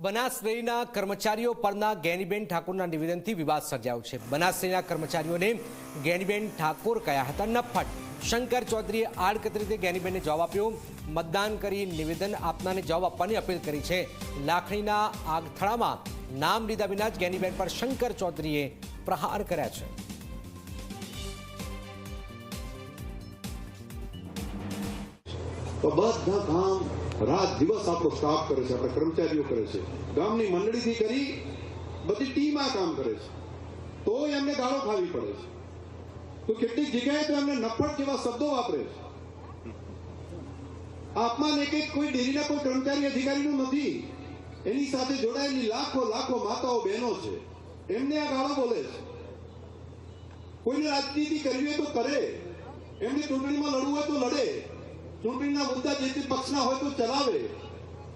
બનાસ ડેરીના કર્મચારીઓ પરના ગેનીબેન ઠાકોરના નિવેદનથી વિવાદ સર્જાયો છે. બનાસડેરીના કર્મચારીઓને ગેનીબેન ઠાકોર કયા હતા? નફટ શંકર ચૌધરીએ આડકતરી રીતે ગેનીબેનને જવાબ આપ્યો. મતદાન કરી નિવેદન આપનારને જવાબ આપવાની અપીલ કરી છે. લાખણીના આગથળામાં નામ લીધા વિના જ ગેનીબેન પર શંકર ચૌધરીએ પ્રહાર કર્યા છે. તો બધા કામ રાત દિવસ આપણો સ્ટાફ કરે છે, આપણા કર્મચારીઓ કરે છે. ગામની મંડળીથી કરી બધી ટીમ આ કામ કરે છે. તો એમને ગાળો ખાવી પડે છે. તો કેટલીક જગ્યાએ તો એમને નફટ જેવા શબ્દો વાપરે છે. આપમાં એક એક કોઈ ડેરીના કોઈ કર્મચારી અધિકારીનું નથી. એની સાથે જોડાયેલી લાખો લાખો માતાઓ, બહેનો છે. એમને આ ગાળો બોલે છે. કોઈને રાજનીતિ કરવી હોય તો કરે. એમને ચૂંટણીમાં લડવું હોય તો લડે. ચૂંટણીના મુદ્દા જે તે પક્ષના હોય તો ચલાવે.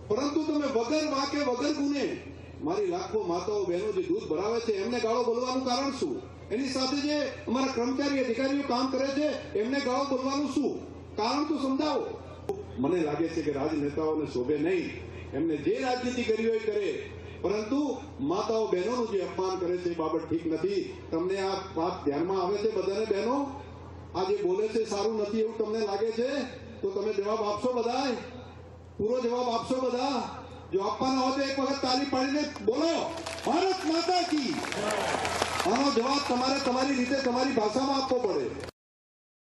પરંતુ તમે વગર વાંકે, વગર ગુને, મારી લાખો માતાઓ, બહેનો જે દૂધ ભરાવે છે, એમને ગાળો બોલવાનું કારણ શું? એની સાથે જે અમારા કર્મચારી, અધિકારીઓ કામ કરે છે, એમને ગાળો બોલવાનું શું? કારણ તો સમજાવો. મને લાગે છે કે રાજનેતાઓને શોભે નહીં. એમને જે રાજનીતિ કરી હોય કરે. પરંતુ માતાઓ, બહેનોનું જે અપમાન કરે છે એ બાબત ઠીક નથી. તમને આ વાત ધ્યાનમાં આવે છે બધાને બહેનો? આ જે બોલે છે સારું નથી એવું તમને લાગે છે? તો તમે જવાબ આપશો બધા પૂરો જવાબ આપશો બધા જો આપવાના હોય તો એક વખત તાલી પાડીને બોલો. ભારત માતા કી. આનો જવાબ તમારે તમારી રીતે તમારી ભાષામાં આપવો પડે.